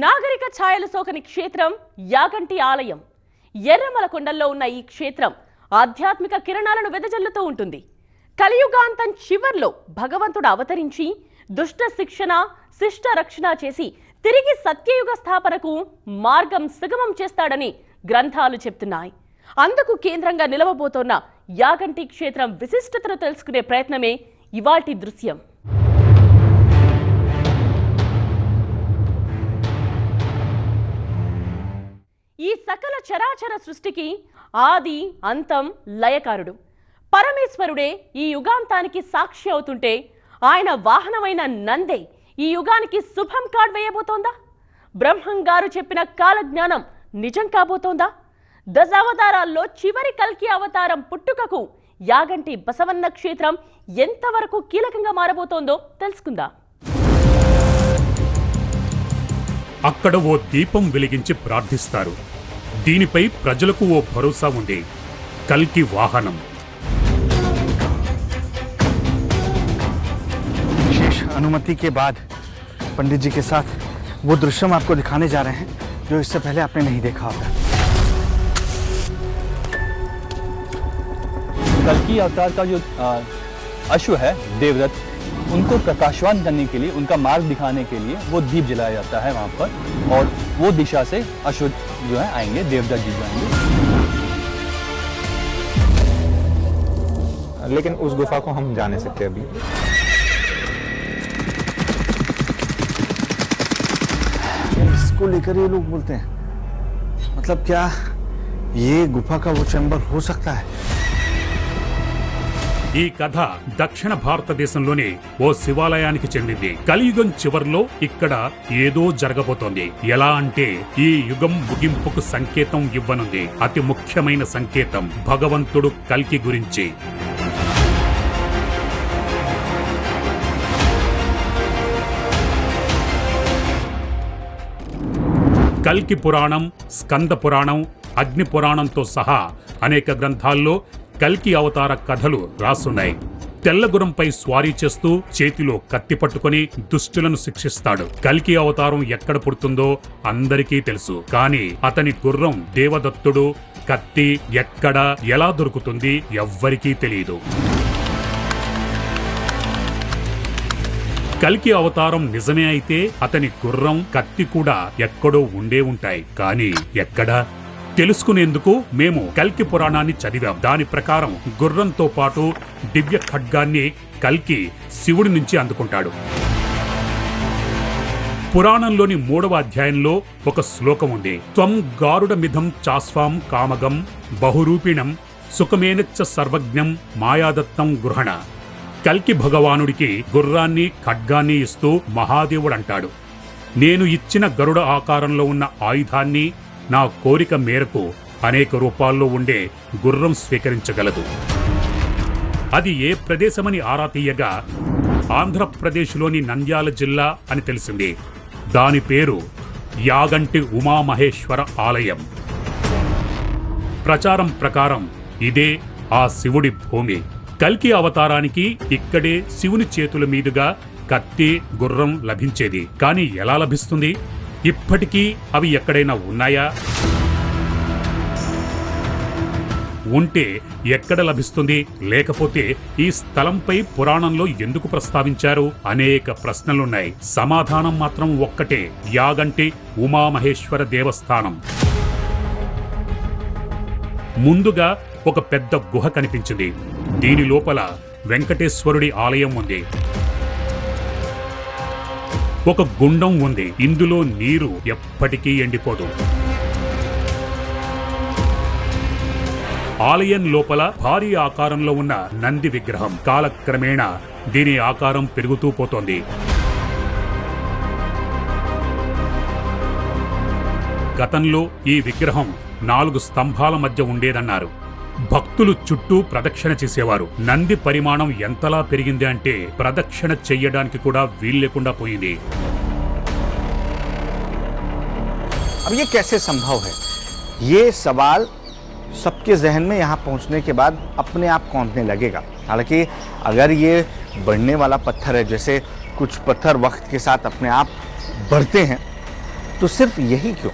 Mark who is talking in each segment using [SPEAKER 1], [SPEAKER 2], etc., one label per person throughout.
[SPEAKER 1] నాగరిక ఛాయలు సోకని క్షేత్రం యాగంటి ఆలయం. ఎర్రమల కొండల్లో ఉన్న ఈ క్షేత్రం ఆధ్యాత్మిక కిరణాలను వెదజల్లుతూ ఉంటుంది. కలియుగాంతం చివర్లో భగవంతుడు అవతరించి దుష్ట శిక్షణ శిష్ట రక్షణ చేసి తిరిగి సత్యయుగ స్థాపనకు మార్గం సుగమం చేస్తాడని గ్రంథాలు చెప్తున్నాయి. అందుకు కేంద్రంగా నిలవబోతోన్న యాగంటి క్షేత్రం విశిష్టతను తెలుసుకునే ప్రయత్నమే ఇవాటి దృశ్యం. ఈ సకల చరాచర సృష్టికి ఆది అంతం లయకారుడు. పరమేశ్వరుడే ఈ యుగాంతానికి సాక్షి అవుతుంటే ఆయన వాహనమైన నందే ఈ యుగానికి శుభం కార్డ్ వేయబోతోందా బ్రహ్మం గారు చెప్పిన కాలజ్ఞానం నిజం కాబోతోందా? దశావతారాల్లో చివరి కల్కి అవతారం పుట్టుకకు యాగంటి బసవన్న క్షేత్రం ఎంతవరకు కీలకంగా మారబోతోందో తెలుసుకుందా?
[SPEAKER 2] అక్కడ ఓ దీపం వెలిగించి ప్రార్థిస్తారు. దీనిపై ప్రజలకు ఓ భరోసా ఉంది కల్కి వాహనం
[SPEAKER 3] विशेष अनुमति के बाद पंडित जी के साथ वो दृश्य हम आपको दिखाने जा रहे हैं जो इससे पहले आपने नहीं देखा होगा
[SPEAKER 4] कल्कि अवतार का जो अ, अश्व है देवदत्त उनको प्रकाशवान करने के लिए उनका मार्ग दिखाने के लिए वो दीप जलाया जाता है वहाँ पर और वो दिशा से अश्व जो है, आएँगे, देवदत्त जी जो आएँगे।
[SPEAKER 5] लेकिन उस गुफा को हम जाने सकते अभी।
[SPEAKER 3] इसको लेकर ये लोग बोलते हैं मतलब क्या ये गुफा का वो चैम्बर हो सकता है?
[SPEAKER 2] ఈ కథ దక్షిణ భారతదేశంలోని ఓ శివాలయానికి చెందింది. కలియుగం చివర్లో ఇక్కడ ఏదో జరగబోతోంది. ఎలా అంటే ఈ యుగం ముగింపుకు సంకేతం ఇవ్వనుంది. అతి ముఖ్యమైన సంకేతం భగవంతుడు కల్కి గురించి. కల్కి పురాణం స్కంద పురాణం అగ్ని పురాణంతో సహా అనేక గ్రంథాల్లో కల్కి అవతార కథలు రాసున్నాయి. తెల్లగురంపై స్వారీ చేస్తూ చేతిలో కత్తి పట్టుకొని దుష్టులను శిక్షిస్తాడు. కల్కి అవతారం ఎక్కడ పుడుతుందో అందరికీ తెలుసు. కానీ అతని గుర్రం దేవదత్తుడు కత్తి ఎక్కడ ఎలా దొరుకుతుంది ఎవ్వరికీ తెలియదు కల్కి అవతారం నిజమే అయితే అతని గుర్రం కత్తి కూడా ఎక్కడో ఉండే ఉంటాయి. కానీ ఎక్కడా? తెలుసుకునేందుకు మేము కల్కి పురాణాన్ని చదివాం. దాని ప్రకారం గుర్రంతో పాటు దివ్య ఖడ్గాన్ని కల్కి శివుడి నుంచి అందుకుంటాడు. పురాణంలోని మూడవ అధ్యాయంలో ఒక శ్లోకం ఉంది. త్వం గారుడమిధం చాస్వాం కామగం బహురూపిణం సుఖమేనచ్చ సర్వజ్ఞం మాయాదత్తం గృహణ. కల్కి భగవానుడికి గుర్రాన్ని ఖడ్గాన్ని ఇస్తూ మహాదేవుడంటాడు. నేను ఇచ్చిన గరుడ ఆకారంలో ఉన్న ఆయుధాన్ని నా కోరిక మేరకు అనేక రూపాల్లో ఉండే గుర్రం స్వీకరించగలదు. అది ఏ ప్రదేశమని ఆరా తీయగా ఆంధ్రప్రదేశ్లోని నంద్యాల జిల్లా అని తెలిసింది. దాని పేరు యాగంటి ఉమామహేశ్వర ఆలయం. ప్రచారం ప్రకారం ఇదే ఆ శివుడి భూమి. కల్కి అవతారానికి ఇక్కడే శివుని చేతుల మీదుగా కత్తి గుర్రం లభించేది. కానీ ఎలా లభిస్తుంది? ఇప్పటికీ అవి ఎక్కడైనా ఉన్నాయా? ఉంటే ఎక్కడ లభిస్తుంది? లేకపోతే ఈ స్థలంపై పురాణంలో ఎందుకు ప్రస్తావించారు? అనేక ప్రశ్నలున్నాయి. సమాధానం మాత్రం ఒక్కటే. యాగంటి ఉమామహేశ్వర దేవస్థానం. ముందుగా ఒక పెద్ద గుహ కనిపించింది. దీని లోపల వెంకటేశ్వరుడి ఆలయం ఉంది. ఒక గుండం ఉంది. ఇందులో నీరు ఎప్పటికీ ఎండిపోదు. ఆలయం లోపల భారీ ఆకారంలో ఉన్న నంది విగ్రహం. కాలక్రమేణా దీని ఆకారం పెరుగుతూ పోతోంది. గతంలో ఈ విగ్రహం నాలుగు స్తంభాల మధ్య ఉండేదన్నారు. భక్తులు చుట్టూ ప్రదక్షిణ చేసేవారు నంది పరిమాణం ఎంతలా పెరిగింది అంటే ప్రదక్షిణ చెయ్యడానికి కూడా వీల్లేకుండా పోయింది
[SPEAKER 3] अब ये कैसे संभव है ये सवाल सबके जहन में यहाँ पहुँचने के बाद अपने आप कौंधने लगेगा हालांकि अगर ये बढ़ने वाला पत्थर है जैसे कुछ पत्थर वक्त के साथ अपने आप बढ़ते हैं तो सिर्फ यही क्यों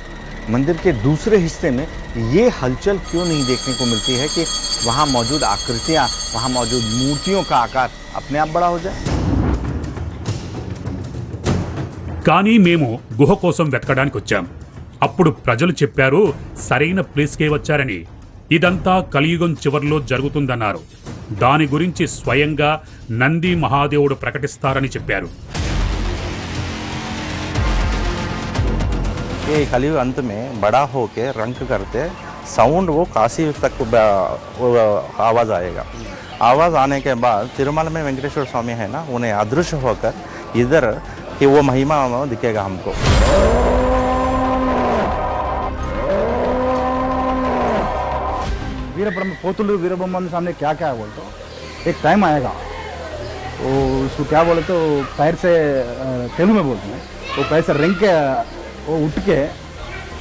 [SPEAKER 3] मंदिर के दूसरे हिस्से में ये हलचल क्यों नहीं देखने को मिलती है कि वहाँ मौजूद आकृतियाँ वहाँ मौजूद मूर्तियों का आकार अपने आप बड़ा हो जाए
[SPEAKER 2] కానీ మేము గుహ కోసం వెతకడానికి వచ్చాం అప్పుడు ప్రజలు చెప్పారు సరైన ప్లేస్కే వచ్చారని ఇదంతా కలియుగం చివర్లో జరుగుతుందన్నారు దాని గురించి స్వయంగా నంది మహాదేవుడు ప్రకటిస్తారని చెప్పారు
[SPEAKER 6] ये कलयुग अंत में बड़ा होके रंक करते साउंड वो काशी तक आवाज़ आएगा। आवाज़ आने के बाद तिरुमला में वेंकटेश्वर स्वामी है ना, उन्हें अदृश्य होकर इधर कि वो महिमा दिखेगा हमको।
[SPEAKER 7] वीर ब्रह्म पोतुल वीर ब्रह्म सामने क्या क्या है? बोलते एक टाइम आएगा। वो उसको क्या बोले तो पैर से तेलुगु में बोलते हैं। वो पैर से रेंग के वो उठ के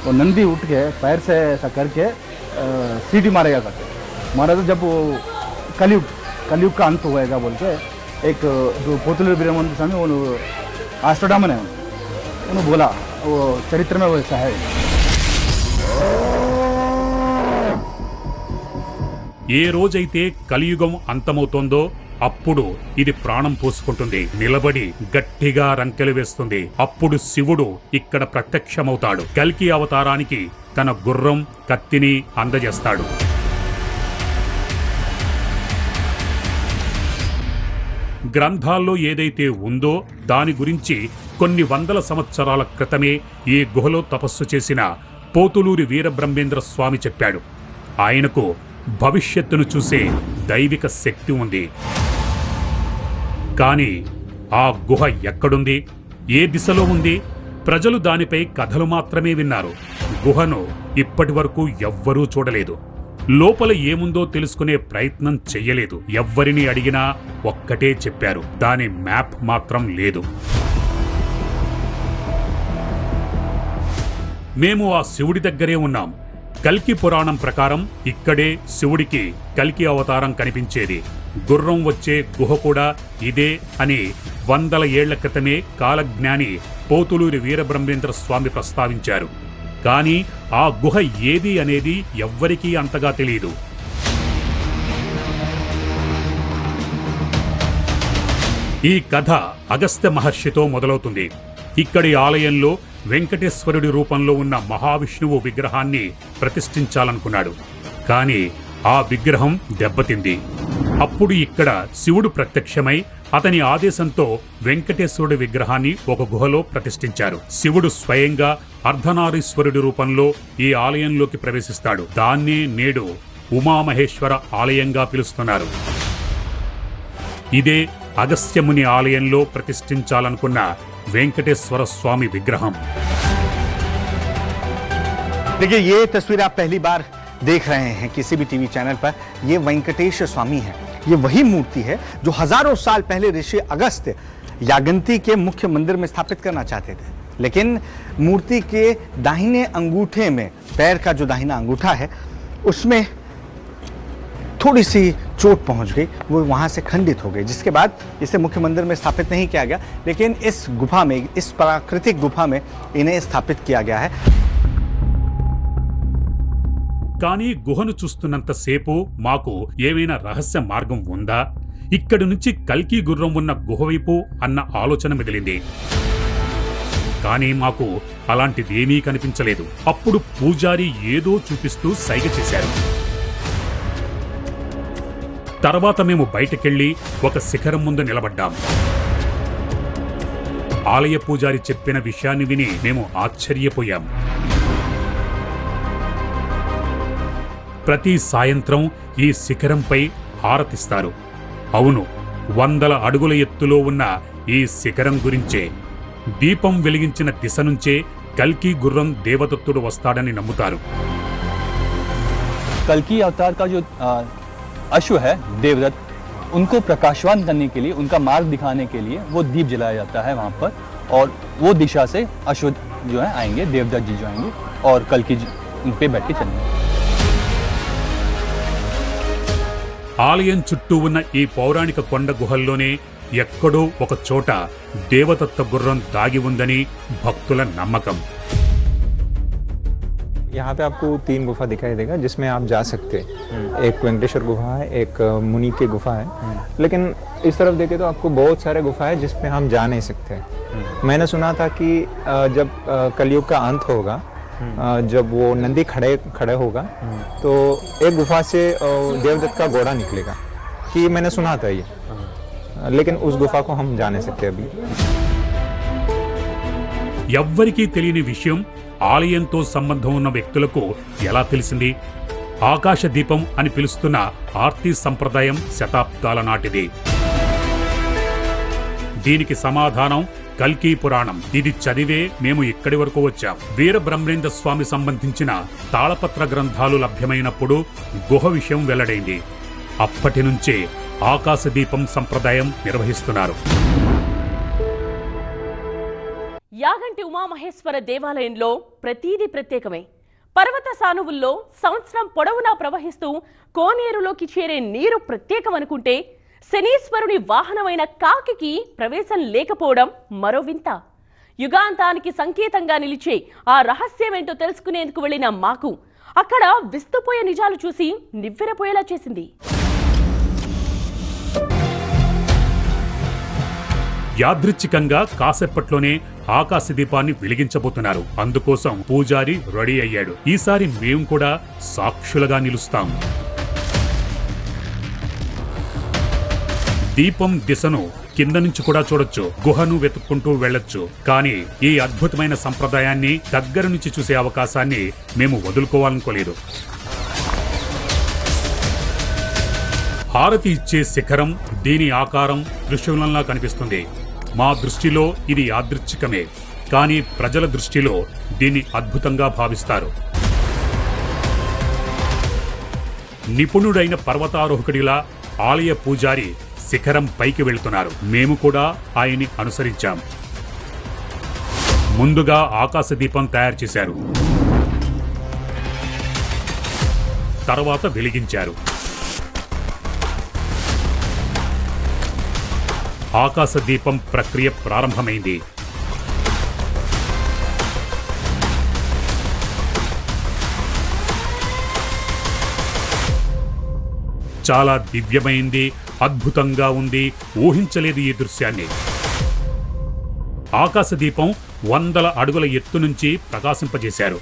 [SPEAKER 7] वो नंदी उठ के पैर से ऐसा करके अ, सीटी मारेगा करके मारा तो जब वो कलयुग कलयुग का अंत होएगा बोल के एक जो पोतुल वीर ब्रह्म स्वामी वो आस्टोडामन है उन्होंने बोला वो चरित्र में वैसा है
[SPEAKER 2] ఏ రోజైతే కలియుగం అంతమవుతోందో అప్పుడు ఇది ప్రాణం పోసుకుంటుంది. నిలబడి గట్టిగా రంకెలు వేస్తుంది. అప్పుడు శివుడు ఇక్కడ ప్రత్యక్షమవుతాడు. కల్కి అవతారానికి తన గుర్రం కత్తిని అందజేస్తాడు. గ్రంథాల్లో ఏదైతే ఉందో దాని గురించి కొన్ని వందల సంవత్సరాల క్రితమే ఈ గుహలో తపస్సు చేసిన పోతులూరి వీరబ్రహ్మేంద్ర స్వామి చెప్పాడు. ఆయనకు భవిష్యత్తును చూసే దైవిక శక్తి ఉంది. కానీ ఆ గుహ ఎక్కడుంది? ఏ దిశలో ఉంది? ప్రజలు దానిపై కథలు మాత్రమే విన్నారు. గుహను ఇప్పటి వరకు ఎవ్వరూ చూడలేదు. లోపల ఏముందో తెలుసుకునే ప్రయత్నం చెయ్యలేదు. ఎవ్వరిని అడిగినా ఒక్కటే చెప్పారు. దాని మ్యాప్ మాత్రం లేదు. మేము ఆ శివుడి దగ్గరే ఉన్నాం. కల్కి పురాణం ప్రకారం ఇక్కడే శివుడికి కల్కి అవతారం కనిపించేది. గుర్రం వచ్చే గుహ కూడా ఇదే అని వందల ఏళ్ళ క్రితమే కాలజ్ఞాని పోతులూరి వీరబ్రహ్మేంద్ర స్వామి ప్రస్తావించారు. కానీ ఆ గుహ ఏది అనేది ఎవ్వరికీ అంతగా తెలియదు ఈ కథ అగస్త్య మహర్షితో మొదలవుతుంది. ఇక్కడి ఆలయంలో వెంకటేశ్వరుడి రూపంలో ఉన్న మహావిష్ణువు విగ్రహాన్ని ప్రతిష్ఠించాలనుకున్నాడు. కానీ ఆ విగ్రహం దెబ్బతింది అప్పుడు ఇక్కడ శివుడు ప్రత్యక్షమై అతని ఆదేశంతో వెంకటేశ్వరుడి విగ్రహాన్ని ఒక గుహలో ప్రతిష్ఠించారు శివుడు స్వయంగా అర్ధనారీశ్వరుడి రూపంలో ఈ ఆలయంలోకి ప్రవేశిస్తాడు దాన్నే నేడు ఉమామహేశ్వర ఆలయంగా పిలుస్తున్నారు ఇదే అగస్త్యముని ఆలయంలో ప్రతిష్ఠించాలనుకున్న వెంకటేశ్వర స్వామి విగ్రహం
[SPEAKER 3] देखिए ये तस्वीर आप पहली बार देख रहे हैं किसी भी टीवी चैनल पर, ये वेंकटेश स्वामी है। ये वही मूर्ति है जो हज़ारों साल पहले ऋषि अगस्त यागंती के मुख्य मंदिर में स्थापित करना चाहते थे। लेकिन मूर्ति के दाहिने अंगूठे में, पैर का जो दाहिना अंगूठा है, उसमें थोड़ी सी चोट पहुँच गई, वो वहाँ से खंडित हो गई, जिसके बाद इसे मुख्य मंदिर में स्थापित नहीं किया गया, लेकिन इस गुफा में, इस प्राकृतिक गुफा में इन्हें स्थापित किया गया है।
[SPEAKER 2] కానీ గుహను చూస్తున్నంతసేపు మాకు ఏమైనా రహస్య మార్గం ఉందా? ఇక్కడి నుంచి కల్కి గుర్రం ఉన్న గుహవైపు అన్న ఆలోచన మిగిలింది. కానీ మాకు అలాంటిదేమీ కనిపించలేదు. అప్పుడు పూజారి ఏదో చూపిస్తూ సైగ చేశారు. తర్వాత మేము బయటకెళ్ళి ఒక శిఖరం ముందు నిలబడ్డాం. ఆలయ పూజారి చెప్పిన విషయాన్ని విని మేము ఆశ్చర్యపోయాం. ప్రతి సాయంత్రం ఈ శిఖరంపై హారతిస్తారు అవును వందల అడుగుల ఎత్తులో ఉన్న ఈ శిఖరం గురించే దీపం వెలిగించిన దిశ నుంచే కల్కి గుర్రం దేవదత్తుడు వస్తాడని నమ్ముతారు
[SPEAKER 4] कल की अवतार का जो अ, अश्व है देवदत्त उनको प्रकाशवान करने के लिए उनका मार्ग दिखाने के लिए वो दीप जलाया जाता है वहाँ पर और वो दिशा से अश्व जो है आएंगे देवदत्त जी जो आएंगे और कल की जी- उन पे बैठ के चलेंगे
[SPEAKER 2] ఆలయం చుట్టూ ఉన్న ఈ పౌరాణిక కొండ గుహల్లోనే ఎక్కడో ఒక చోట దేవదత్త గుర్రం దాగి ఉందని భక్తుల నమ్మకం
[SPEAKER 5] यहाँ पे आपको तीन गुफा दिखाई देगा जिसमें आप जा सकते हैं एक वेंकटेश्वर गुफा है एक अ, मुनि की गुफा है लेकिन इस तरफ देखे तो आपको बहुत सारे गुफा है जिसमें हम जा नहीं सकते मैंने सुना था कि अ, जब अ, कलयुग का अंत होगा अ, जब वो नंदी खड़े खड़े होगा तो एक गुफा से अ, देवदत्त का घोड़ा निकलेगा कि मैंने सुना था ये लेकिन उस गुफा को हम जा नहीं सकते अभी
[SPEAKER 2] ఎవ్వరికీ తెలియని విషయం ఆలయంతో సంబంధం ఉన్న వ్యక్తులకు ఎలా తెలిసింది ఆకాశ దీపం అని పిలుస్తున్న ఆర్తి సంప్రదాయం శతాబ్దాల నాటిది దీనికి సమాధానం కల్కీ పురాణం. ఇది చదివే మేము ఇక్కడి వరకు వచ్చాం. వీరబ్రహ్మేంద్ర స్వామి సంబంధించిన తాళపత్ర గ్రంథాలు లభ్యమైనప్పుడు గుహ విషయం వెల్లడైంది. అప్పటి నుంచే ఆకాశదీపం సంప్రదాయం నిర్వహిస్తున్నారు.
[SPEAKER 1] యాగంటి ఉమామహేశ్వర దేవాలయంలో ప్రతీది ప్రత్యేకమే. పర్వత సానువుల్లో సంవత్సరం పొడవునా ప్రవహిస్తూ కోనేరులోకి చేరే నీరు ప్రత్యేకమనుకుంటే శనీశ్వరుని వాహనమైన కాకికి ప్రవేశం లేకపోవడం మరో వింత. యుగాంతానికి సంకేతంగా నిలిచే ఆ రహస్యమేంటో తెలుసుకునేందుకు వెళ్ళిన మాకు. అక్కడ విస్తుపోయే నిజాలు చూసి నివ్వెరపోయేలా చేసింది.
[SPEAKER 2] యాదృచ్ఛికంగా కాసేపట్లోనే ఆకాశ దీపాన్ని వెలిగించబోతున్నారు. అందుకోసం పూజారి రెడీ అయ్యాడు. ఈసారి మేము కూడా సాక్షులుగా నిలుస్తాం. దీపం దిశను కింద నుంచి కూడా చూడొచ్చు. గుహను వెతుక్కుంటూ వెళ్ళొచ్చు. కానీ ఈ అద్భుతమైన సంప్రదాయాన్ని దగ్గర నుంచి చూసే అవకాశాన్ని మేము వదులుకోవాలనుకోలేదు. హారతి ఇచ్చే శిఖరం దీని ఆకారం త్రిశూలంలా కనిపిస్తుంది. మా దృష్టిలో ఇది యాదృచ్ఛికమే. కానీ ప్రజల దృష్టిలో దీన్ని అద్భుతంగా భావిస్తారు. నిపుణుడైన పర్వతారోహకుడిలా ఆలయ పూజారి శిఖరం పైకి వెళుతున్నారు. మేము కూడా ఆయన్ని అనుసరించాం. ముందుగా ఆకాశ దీపం తయారు చేశారు. తర్వాత వెలిగించారు. ఆకాశ దీపం ప్రక్రియ ప్రారంభమైంది. చాలా దివ్యమైంది అద్భుతంగా ఉంది. ఊహించలేదు ఈ దృశ్యాన్ని. ఆకాశ దీపం వందల అడుగుల ఎత్తు నుంచి ప్రకాశింపజేశారు.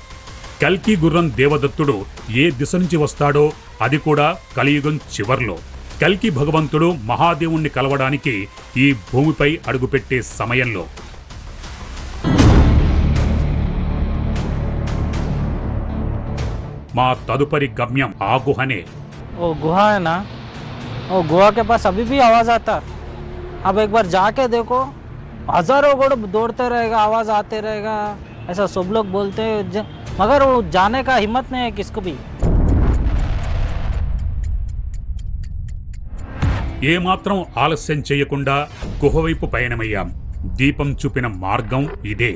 [SPEAKER 2] కల్కి గుర్రం దేవదత్తుడు ఏ దిశ నుంచి వస్తాడో అది కూడా కలియుగం చివర్లో. కల్కి భగవంతుడు మహాదేవుణ్ణి కలవడానికి ఈ భూమిపై అడుగుపెట్టే సమయంలో. మా తదుపరి గమ్యం ఆగుహనే
[SPEAKER 8] वो गुहा है ना वो गुहा के पास अभी भी आवाज़ आता है अब एक बार जाके देखो हजारों घोड़ दौड़ते रहेगा आवाज़ आते रहेगा ऐसा सब लोग बोलते हैं ज- मगर वो जाने का हिम्मत नहीं है किसको भी
[SPEAKER 2] ఏమాత్రం ఆలస్యం చేయకుండా గుహవైపు పయనమయ్యాం దీపం చూపిన మార్గం ఇదే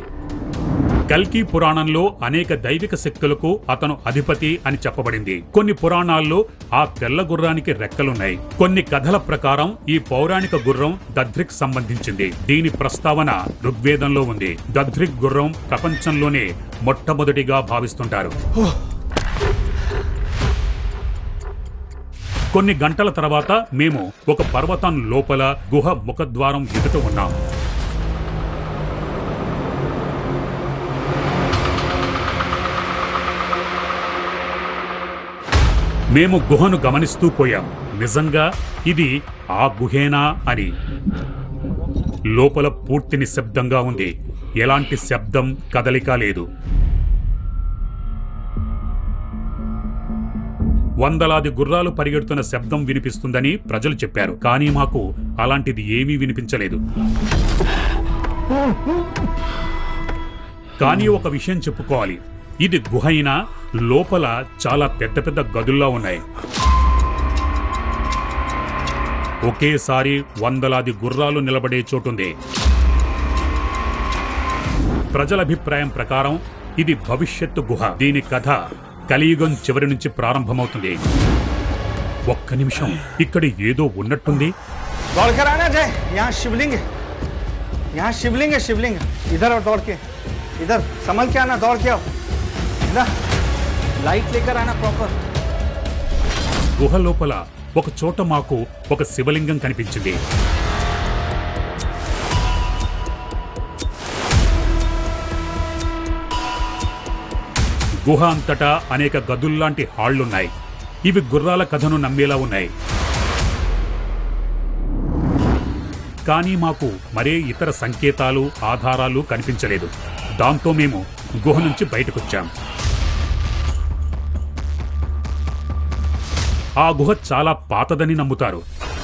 [SPEAKER 2] కల్కి పురాణంలో అనేక దైవిక శక్తులకు అతను అధిపతి అని చెప్పబడింది. కొన్ని పురాణాల్లో ఆ తెల్ల గుర్రానికి రెక్కలున్నాయి. కొన్ని కథల ప్రకారం ఈ పౌరాణిక గుర్రం దద్రిక్ సంబంధించింది. దీని ప్రస్తావన ఋగ్వేదంలో ఉంది. దద్రిక్ గుర్రం ప్రపంచంలోనే మొట్టమొదటిగా భావిస్తుంటారు. కొన్ని గంటల తర్వాత మేము ఒక పర్వతం లోపల గుహ ముఖద్వారం ఎదుట ఉన్నాం. మేము గుహను గమనిస్తూ పోయాం. నిజంగా ఇది ఆ గుహేనా అని. లోపల పూర్తి నిశ్శబ్దంగా ఉంది. ఎలాంటి శబ్దం కదలిక లేదు. వందలాది గుర్రాలు పరిగెడుతున్న శబ్దం వినిపిస్తుందని ప్రజలు చెప్పారు. కానీ మాకు అలాంటిది ఏమీ వినిపించలేదు. కానీ ఒక విషయం చెప్పుకోవాలి. ఇది గుహ అయినా లోపల చాలా పెద్ద పెద్ద గదుల్లా ఉన్నాయి ఒకేసారి వందలాది గుర్రాలు నిలబడే చోటుంది ప్రజల అభిప్రాయం ప్రకారం ఇది భవిష్యత్తు గుహ దీని కథ కలియుగం చివరి నుంచి ప్రారంభమవుతుంది ఒక్క నిమిషం ఇక్కడ ఏదో ఉన్నట్టుంది
[SPEAKER 3] दौड़ कर आना जय यहाँ शिवलिंग है यहाँ शिवलिंग है शिवलिंग इधर और दौड़ के इधर संभल के आना दौड़ के आओ
[SPEAKER 9] లైట్ లేకర్ అయినా ప్రాపర్
[SPEAKER 2] గుహ లోపల ఒక చోట మాకు ఒక శివలింగం కనిపించింది. గుహ అంతటా అనేక గదుల్లాంటి హాళ్ళున్నాయి ఇవి గుర్రాల కథను నమ్మేలా ఉన్నాయి. కానీ మాకు మరే ఇతర సంకేతాలు ఆధారాలు కనిపించలేదు. దాంతో మేము గుహ నుంచి బయటకొచ్చాం. ఆ గుహ చాలా పాతదని నమ్ముతారు.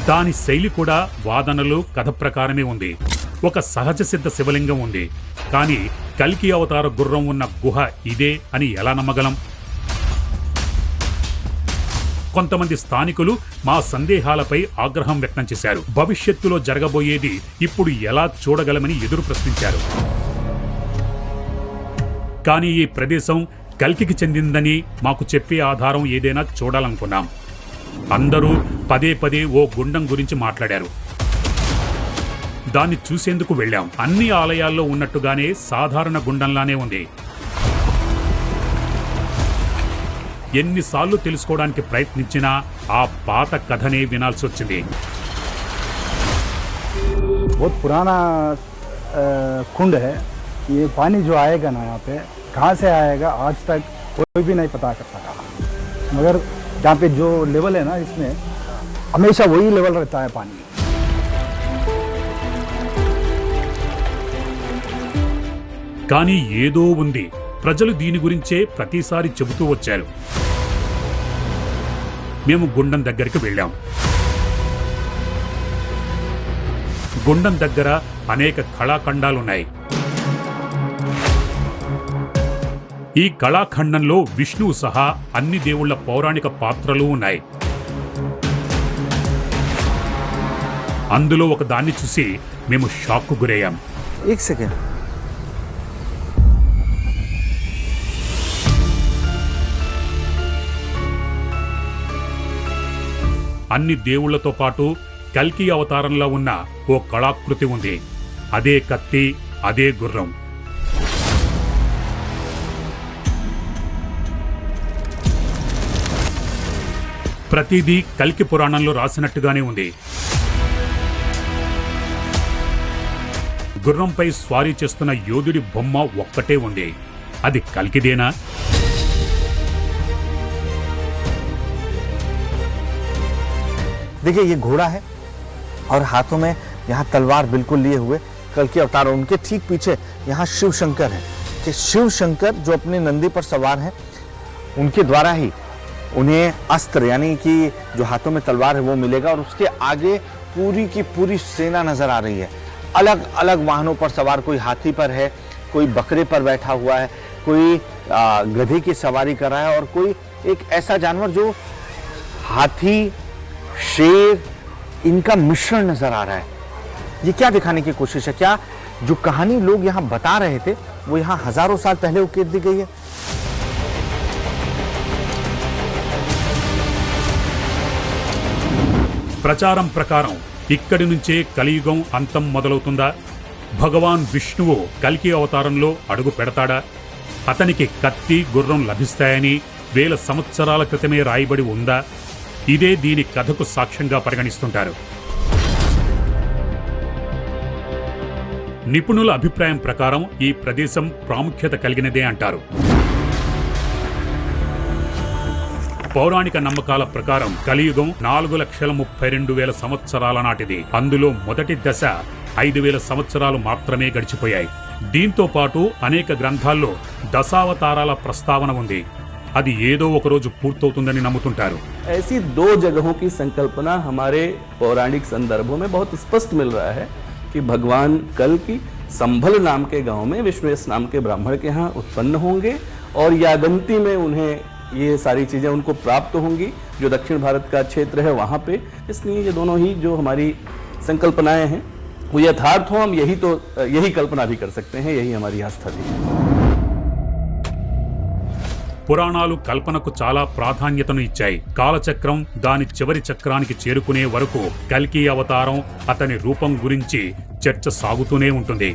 [SPEAKER 2] దాని శైలి కూడా వాదనలు కథ ప్రకారమే ఉంది. ఒక సహజ సిద్ధ శివలింగం ఉంది. కానీ కల్కి అవతార గుర్రం ఉన్న గుహ ఇదే అని ఎలా నమ్మగలం? కొంతమంది స్థానికులు మా సందేహాలపై ఆగ్రహం వ్యక్తం చేశారు. భవిష్యత్తులో జరగబోయేది ఇప్పుడు ఎలా చూడగలమని ఎదురు ప్రశ్నించారు. కానీ ఈ ప్రదేశం కల్కికి చెందిందని మాకు చెప్పే ఆధారం ఏదైనా చూడాలనుకున్నాం. అందరూ పదే పదే ఓ గుండం గురించి మాట్లాడారు దాన్ని చూసేందుకు వెళ్ళాం అన్ని ఆలయాల్లో ఉన్నట్టుగానే సాధారణ గుండంలానే ఉంది ఎన్నిసార్లు తెలుసుకోవడానికి ప్రయత్నించినా ఆ పాత కథనే వినాల్సి వచ్చింది
[SPEAKER 7] बहुत पुराना अ, कुंड है ये पानी जो आएगा ना यहाँ पे कहाँ से आएगा आज तक कोई भी नहीं पता कर सका मगर यहाँ पे जो लेवल है ना इसमें हमेशा वही लेवल रहता है पानी
[SPEAKER 2] కానీ ఏదో ఉంది ప్రజలు దీని గురించే ప్రతిసారి చెబుతూ వచ్చారు మేము గుండం దగ్గరికి వెళ్ళాం గుండం దగ్గర అనేక కళాఖండాలున్నాయి ఈ కళాఖండంలో విష్ణువు సహా అన్ని దేవుళ్ళ పౌరాణిక పాత్రలు ఉన్నాయి అందులో ఒక దాన్ని చూసి మేము షాక్కు గురయ్యాం
[SPEAKER 3] एक सेकेंड
[SPEAKER 2] అన్ని దేవుళ్లతో పాటు కల్కి అవతారంలో ఉన్న ఓ కళాకృతి ఉంది అదే కత్తి అదే గుర్రం ప్రతిదీ కల్కి పురాణంలో రాసినట్టుగానే ఉంది గుర్రంపై స్వారీ చేస్తున్న యోధుడి బొమ్మ ఒక్కటే ఉంది అది కల్కిదేనా
[SPEAKER 3] देखिए ये घोड़ा है और हाथों में यहाँ तलवार बिल्कुल लिए हुए कल के अवतार और उनके ठीक पीछे यहाँ शिव शंकर है कि शिव शंकर जो अपने नंदी पर सवार हैं उनके द्वारा ही उन्हें अस्त्र, यानी कि जो हाथों में तलवार है वो मिलेगा और उसके आगे पूरी की पूरी सेना नज़र आ रही है। अलग अलग वाहनों पर सवार, कोई हाथी पर है, कोई बकरे पर बैठा हुआ है, कोई गधे की सवारी कर रहा है और कोई एक ऐसा जानवर जो हाथी, शेर, इनका मिश्रण नज़र आ रहा है। ये क्या दिखाने की कोशिश है? क्या जो कहानी लोग यहाँ बता रहे थे, वो यहाँ हज़ारों साल पहले उकेर दी गई है?
[SPEAKER 2] ప్రచారం ప్రకారం ఇక్కడి నుంచే కలియుగం అంతం మొదలవుతుందా? భగవాన్ విష్ణువు కల్కి అవతారంలో అడుగు పెడతాడా? అతనికి కత్తి గుర్రం లభిస్తాయని వేల సంవత్సరాల క్రితమే రాయబడి ఉందా? ఇదే దీని కథకు సాక్ష్యంగా పరిగణిస్తుంటారు. నిపుణుల అభిప్రాయం ప్రకారం ఈ ప్రదేశం ప్రాముఖ్యత కలిగినదే అంటారు. పౌరాణిక నమ్మకాల ప్రకారం కలియుగం నాలుగు లక్షల ముప్పై రెండు వేల సంవత్సరాల నాటిది అందులో మొదటి దశ ఐదు వేల సంవత్సరాలు మాత్రమే గడిచిపోయాయి దీంతో పాటు అనేక గ్రంథాల్లో దశావతారాల ప్రస్తావన ఉంది అది ఏదో ఒకరోజు పూర్తవుతుందని నమ్ముతుంటారు
[SPEAKER 10] ऐसी दो जगहों की संकल्पना हमारे पौराणिक संदर्भों में बहुत स्पष्ट मिल रहा है कि भगवान कल की संभल नाम के गांव में विश्वेश नाम के ब्राह्मण के यहाँ उत्पन्न होंगे और यागंती में उन्हें ये सारी चीज़ें उनको प्राप्त होंगी जो दक्षिण भारत का क्षेत्र है वहाँ पे इसलिए ये दोनों ही जो हमारी संकल्पनाएं हैं वो यथार्थ हो हम यही तो यही कल्पना भी कर सकते हैं यही हमारी आस्था भी है
[SPEAKER 2] పురాణాలు కల్పనకు చాలా ప్రాధాన్యతను ఇచ్చాయి కాలచక్రం దాని చివరి చక్రానికి చేరుకునే వరకు కల్కి అవతారం అతని రూపం గురించి చర్చ సాగుతూనే ఉంటుంది